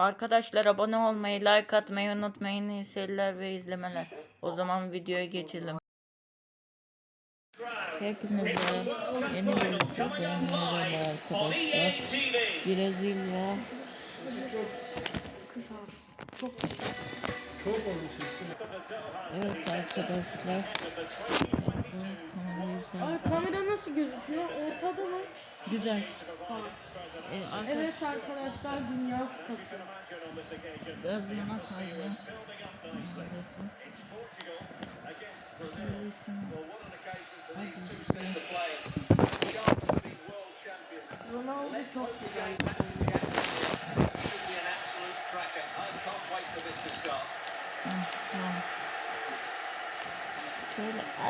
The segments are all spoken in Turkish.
Arkadaşlar abone olmayı, like atmayı unutmayın. İyi seyirler ve izlemeler. O zaman videoya geçelim. Hepinize yeni bir merhaba arkadaşlar. Brezilya Evet arkadaşlar. Kamerayı kamera nasıl gözüküyor? Ortada mı? Güzel. Ee, arka- Evet arkadaşlar Dünya Kupası. Gaz yana kaydı. Neredesin? Şöyle şunu. Hadi. Ronaldo çok güzel. Hı, Tamam. Şöyle az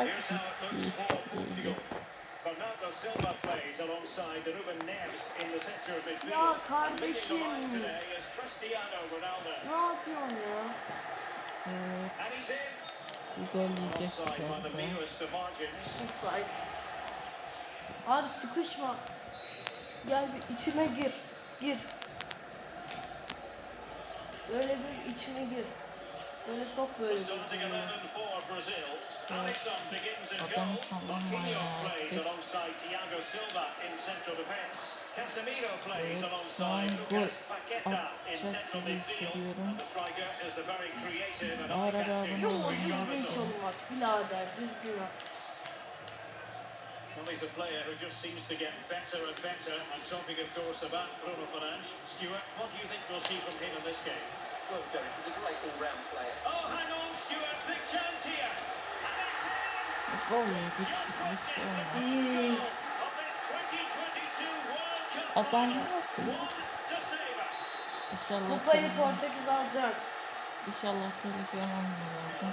bir şey. Bernardo Silva plays alongside Ruben Neves in the centre of midfield. Ya kardeşim. Ne yapıyorsun ya? Evet. Bir gol yiyecek. Offside. Abi sıkışma. Gel bir içime gir. Gir. Böyle bir içine gir. Böyle sok böyle. afterwards. But then from one my uh, good song good objective seviyorum. Arada bunu oynuyorum. olmak birader düzgün at. Well, he's a player who just seems to get better and better. I'm talking, of course, about Bruno Fernandes. Stuart, what do you think we'll see from him in this game? Well, Derek, he's a great all-round player. Oh, hang on, Stuart, big chance here. Gol yedik. Olmaz. X. Of this 2022 World Cup Adam ne. İnşallah Kupayı Portekiz alacak. İnşallah telefon olmuyordu.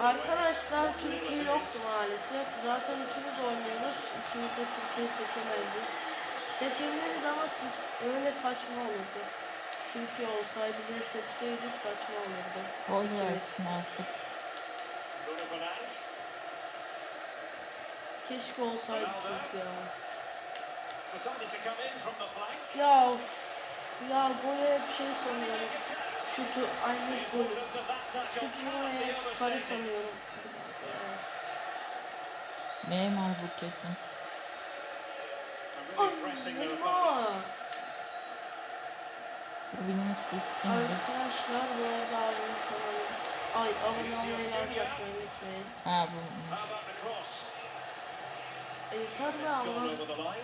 Arkadaşlar Türkiye yoktu maalesef. Zaten ikimiz oynuyoruz. İkimiz de Türkiye'yi seçemeyiz. Seçebiliriz ama siz öyle saçma olurdu. Türkiye olsaydı ve seçseydik saçma olurdu. Gol versin artık. Keşke olsaydı the flank. Ya of. Ya golü hep şey sanıyorum. Şutu aynı golü. Importance of that touch on Şutu top of hep kare sanıyorum. Neymar bu kesin. Ay Neymar. Vinicius kimdir? Arkadaşlar bu arada abinin kanalı. Ay abone olmayı like yapmayı unutmayın. Ha bu. Gone ama.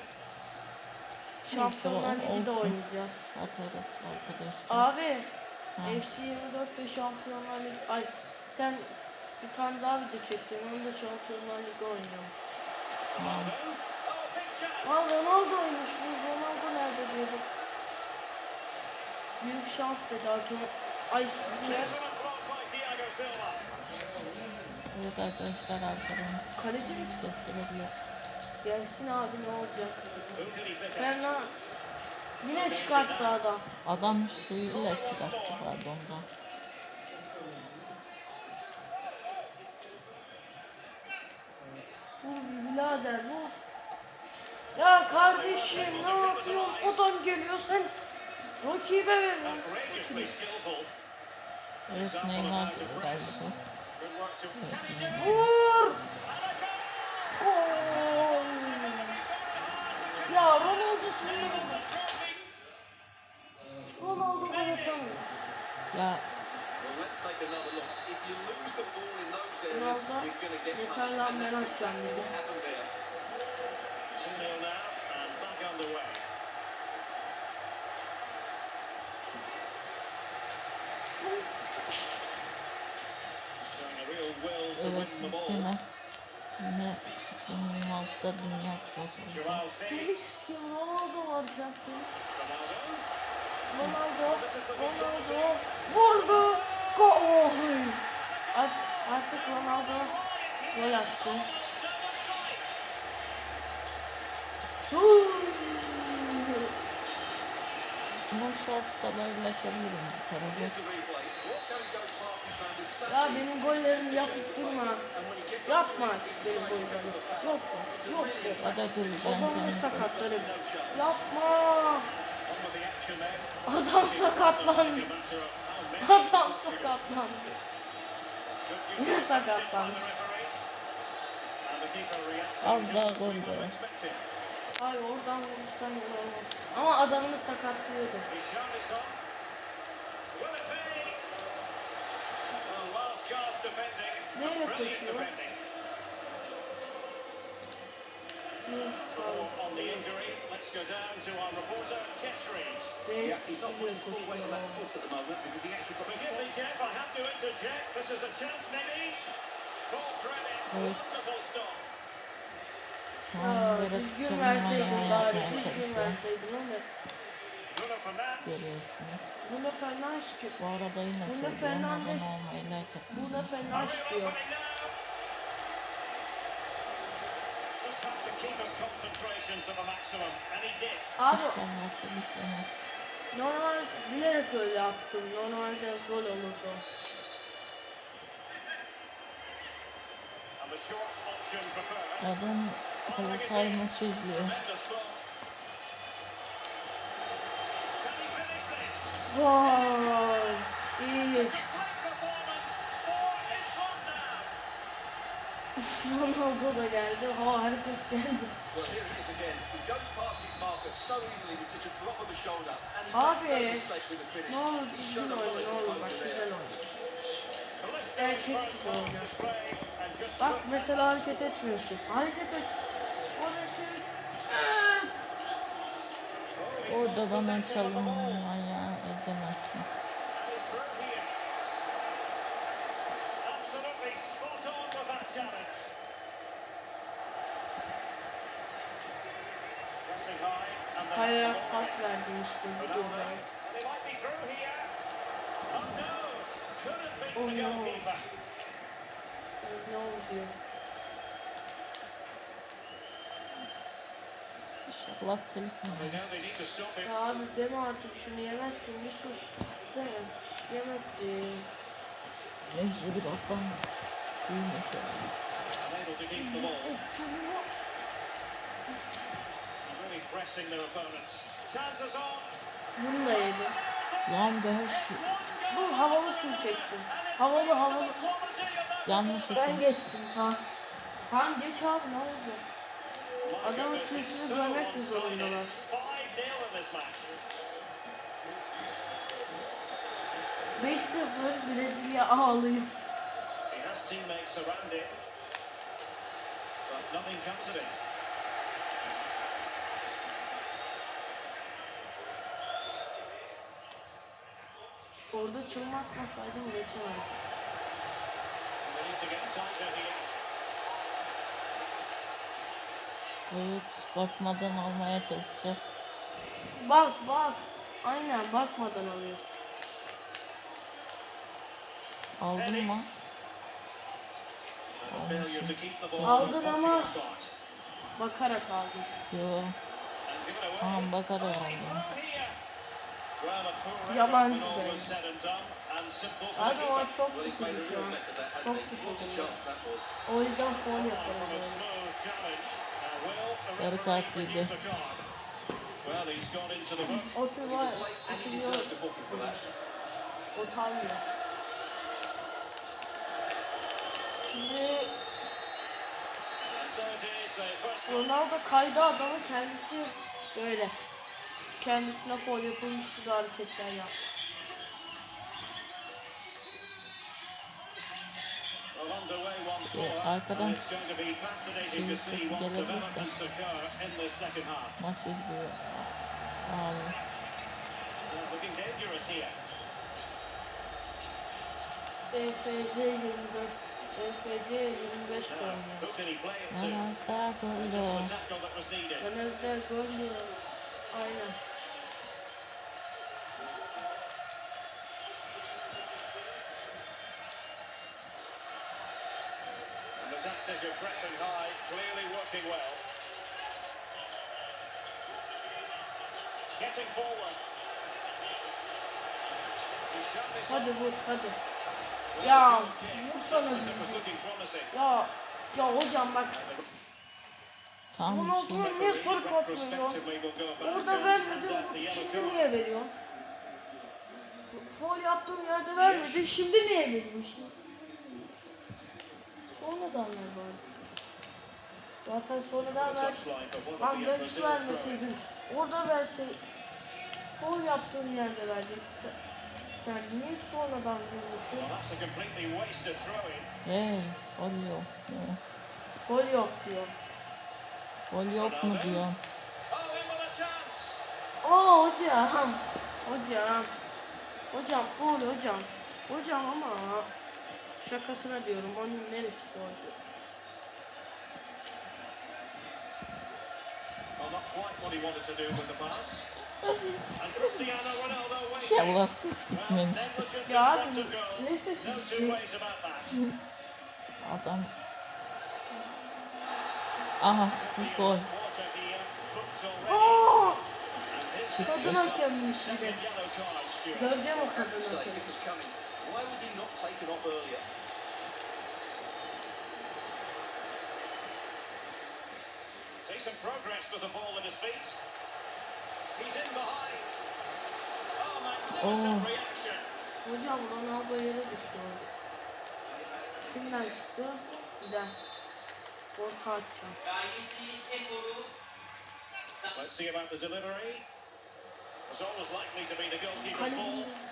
Şampiyonlar olsun. oynayacağız. Atarız arkadaşlar. Abi Ha. FC 24'te Şampiyonlar Ligi... Ay sen bir tane daha video çektin. Onu da Şampiyonlar Ligi oynuyorum. Tamam. Aa Ronaldo oymuş bu. Ronaldo nerede diyorduk. Büyük şans dedi hakem. Ay spiker. Evet arkadaşlar arkadan Kaleci mi? ses gelebiliyor. Gelsin abi ne olacak. Out? Fernan yine çıkarttı adam. Adam suyuyla çıkarttı pardon da. Vur bir birader vur. Ya kardeşim ne yapıyorsun? Adam geliyor sen rakibe ver. Outrageously skillful. Evet Neymar galiba. Vur. Gol. Ya Ronaldo şunu Ronaldo gol atamıyor. Ya Well, let's take another look. If you lose the ball in those areas, Ronaldo you're going to get yeter lan ben atacağım dedi. Sene yine 2026'da Dünya Kupası olacak. Felix. Ya Ronaldo ya Felix. Ronaldo. Ronaldo, vurdu. Gol. Art- Artık Ronaldo gol attı. Bu şansla ulaşabilirim bu tarafa. Here's Ya benim gollerimi yapıp durma. Yapma artık benim gollerimi. Yok be. Hadi dur ben Babamı sakatlarım. Yapma. Adam sakatlandı. Adam sakatlandı. Yine sakatlandı. Az daha gol be. Ay oradan vurursan gol olmaz. Ama adamını sakatlıyordu. Neyle koşuyor? Hı, pardon. On the injury, let's go down to our reporter, Jeff Shreves. Ve Yeah, he's not ile putting his full weight on that foot at the moment because he actually got a Forgive me, Jeff, I have to interject. This is a chance, maybe. Full credit. Evet. Wonderful stop. Şu Aa, an böyle düzgün tutulma verseydin ayağı bari. yapmaya Düzgün çalışıyor. verseydin ama. Görüyorsunuz. Bruno Fernandes ki. Bu arada yine söylüyorum. Fernandes. Abone olmayı, like atmayı. Bruno Fernandes diyor. Abi normal bilerek öyle yaptım. Normalde gol olurdu. Adam Galatasaray maçı izliyor. Vay. İyi. Ronaldo da geldi. Ha herkes geldi. Abi. Ne olur düzgün oyna ne olur bak güzel oyna. Erkek gibi oyna. Bak mesela hareket etmiyorsun. Hareket et. Hareket. et. Orada bana çalınmaya edemezsin. He's through here. Absolutely spot on with that challenge. Pressing high and then Kayra the ball pas verdim işte through here. Oh no! Oh no. diyor. İnşallah telif They know olmaz. they need to stop him. Ya abi deme artık şunu yemezsin bir sus. Deme. Yemezsin. Their opponents. Chances on. Bunu da yedi. Lan be şu Dur havalı süreceksin. Havalı havalı. yanlış Ben geçtim tamam. Tamam geç abi ne olacak? Adamın sesini görmek mi zorundalar? 5-0 in this match. 5-0 Brezilya ağlıyor. He has teammates around Evet bakmadan almaya çalışacağız. Bak bak. Aynen bakmadan alıyorsun. Aldın mı? And a failure to keep the ball Aldın ama-. Bakarak aldım. Yo. Tamam bakarak aldım. Yabancı effort when all was be. said and done. And simple for the Abi o çok sıkıcı şu an. Çok sıkıcı. O yüzden foul yaparım Sarı kart he Oturuyor. that. Utanmıyor. Şimdi. Ronaldo kaydı adamı kendisi böyle. Kendisine foul yapılmış gibi hareketler yaptı. Şey, more. arkadan şey sesi gelebilir de. Maç izliyor. Abi. EFC 24. EFC 25 Now, oynuyor. that was needed. Venezde gol yiyor. Aynen. Tactic of pressing high, clearly working well. Getting forward. Hadi vur hadi. Ya vursana promising. Ya ya hocam bak. Tam Ronaldo şey. niye sarı kart veriyor? Retrospectively will go back Orada and vermedi. hand the yellow Şimdi niye veriyor? Foul yaptığım yerde vermedi. Şimdi niye veriyor şimdi? Sonradan ver bari. Zaten sonradan ver. Lan ben hiç throwing. vermeseydin. Orada verseydin. Foul yaptığın yerde verecektin. Sen, niye sonradan veriyorsun? Hey, gol yok. Ya, Foul yok diyor. Gol yok mu diyor. Oh. Oo hocam. Hocam. Hocam foul hocam. Hocam ama şakasına diyorum. Onun neresi foul? Well, not quite what he wanted to do with the pass. And Cristiano Ronaldo waiting. İnşallah ses Well, gitmemiştir. Ya abi ne sesi. Adam. Aha bu gol. Kadın hakemmiş. Göreceğim o kadın hakemi. It was coming. Why was he not taken off earlier? Decent progress with the ball at his feet. He's in behind. Oh, magnificent Oh. reaction. Hocam Ronaldo yere düştü orada. Kimden çıktı? Sizden. Orta atacağım. Let's see about the delivery. It's always likely to be the goalkeeper's Kaleci. ball.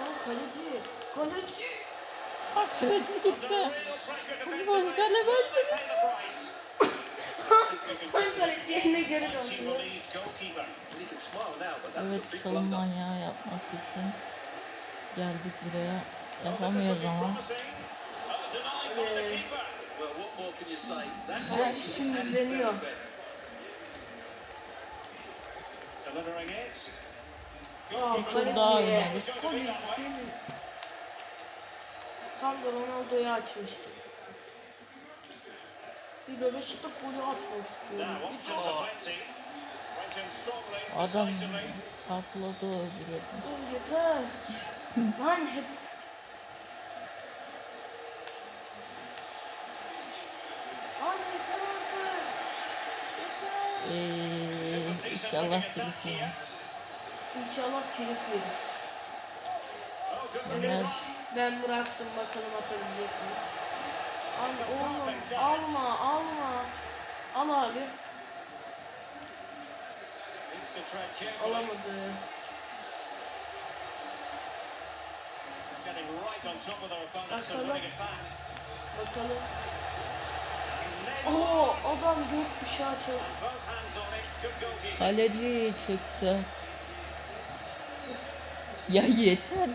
Aa kaleci. Kaleci. Bak kaleci gitti. the price. Ben kaleci yerine geri döndü. Evet çalım manyağı yapmak için geldik buraya. Yapamıyoruz ama. Evet, sinirleniyor. His very best. Delivering it. Goalkeeper daha oynarız. Tam da Ronaldo'yu açmıştı. Bir de Beşik'te golü atmak istiyorum. Adam sapladı öldürüyordu. Yeter. Lan. Yeter. Ee, inşallah telif. İnşallah telif yeriz. Yemez. Ben bıraktım bakalım atabilecek mi? Al oğlum alma alma. Al abi. Alamadı. Bakalım. Bakalım. Oo adam gökkuşağı çal. both hands on it. Good goalkeeper. Kaleci çıktı. Ya yeter.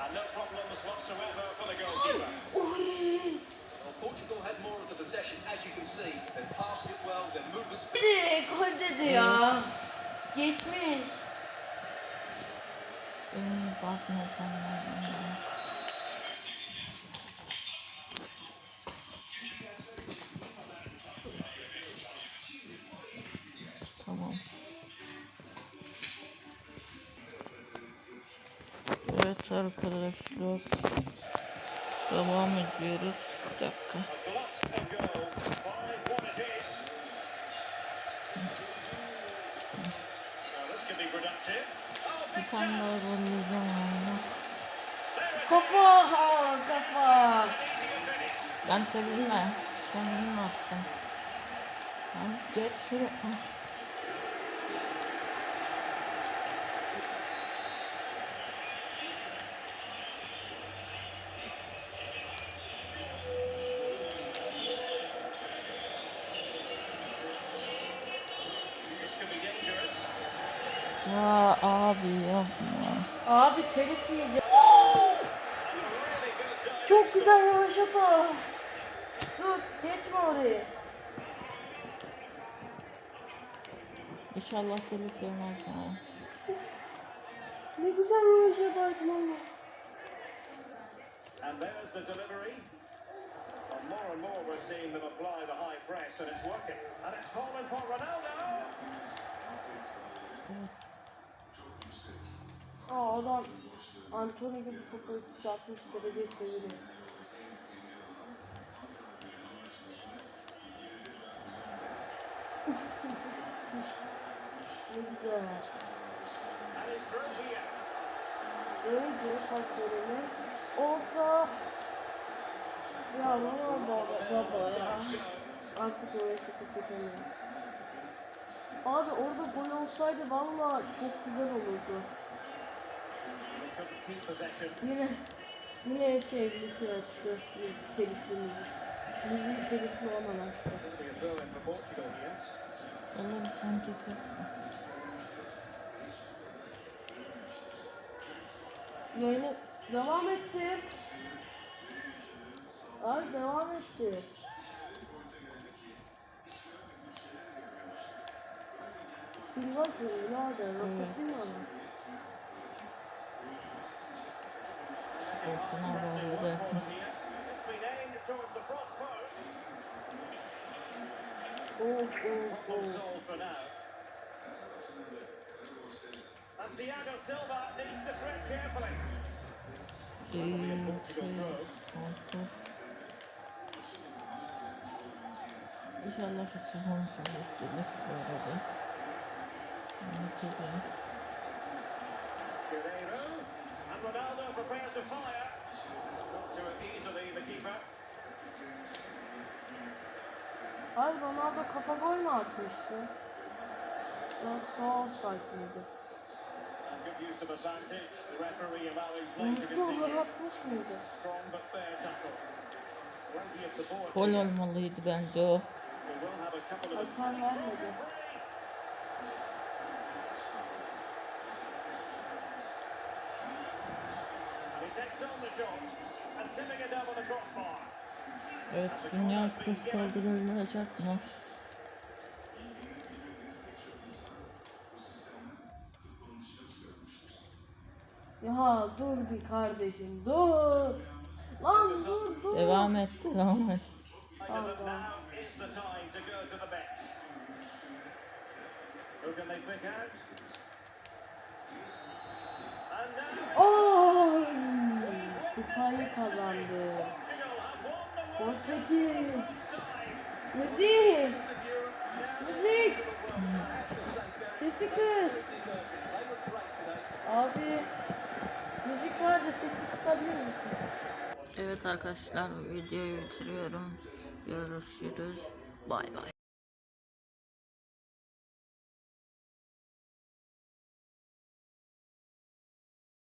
And no problems whatsoever for the goalkeeper. Oy. Well, Portugal had more of the possession, as you can see. They passed it well, their movements Dedi gol dedi ya. Geçmiş. Benim bazı nedenlerden Evet arkadaşlar. Devam ediyoruz. Bir dakika. Bir tane daha chance. gol yiyeceğim ama. There it is. Kafa kafa. Ben sevinme. Kendimi attım. Lan geç şuraya. Abi telif yiyeceğim. Çok güzel yavaşata. Dur geçme orayı. İnşallah telif yemez ha. Ne güzel yavaşata valla. And there's the delivery. And more and more we're seeing them apply the high press and it's working. And it's fallen for Ronaldo. Aa adam Antonio gibi topu 360 derece çeviriyor. ne güzel. Önce paslarını orta ya baba baba baba ya. Artık oraya şaka çekemiyorum. Abi orada gol olsaydı valla çok güzel olurdu. Yine yine şey bir şey açtı. Bir telifli müzik. Müzik telifli olan açtı. Allah'ım sen kesersin. Yayını devam etti. Ay devam etti. Silva nerede? Rafa Silva mı? Korkuna bağlı dersin. Here. It's been aimed towards the front post. Of of Problem of. solved for now. And Thiago Silva needs to tread carefully. Değil, şey, sonsuz. İnşallah şu sonsuz gelir bu arada. Anlatıyorum. Ronaldo prepares to fire. Not to it easily, the keeper. Ay Ronaldo kafa gol mü atmıştı? Yoksa offside miydi? Gol continue. atmış mıydı? Gol olmalıydı bence o. We will have a couple of Hakan vermedi. Evet, Dünya Kupası kaldırılacak mı? Ya dur bir kardeşim dur. Lan dur dur. Devam et, devam et. Either that Kupayı kazandı. Portekiz. Müzik. Müzik. Sesi kız. Abi. Müzik var da sesi kısabilir misin? Evet arkadaşlar videoyu bitiriyorum. Görüşürüz. Bay bay.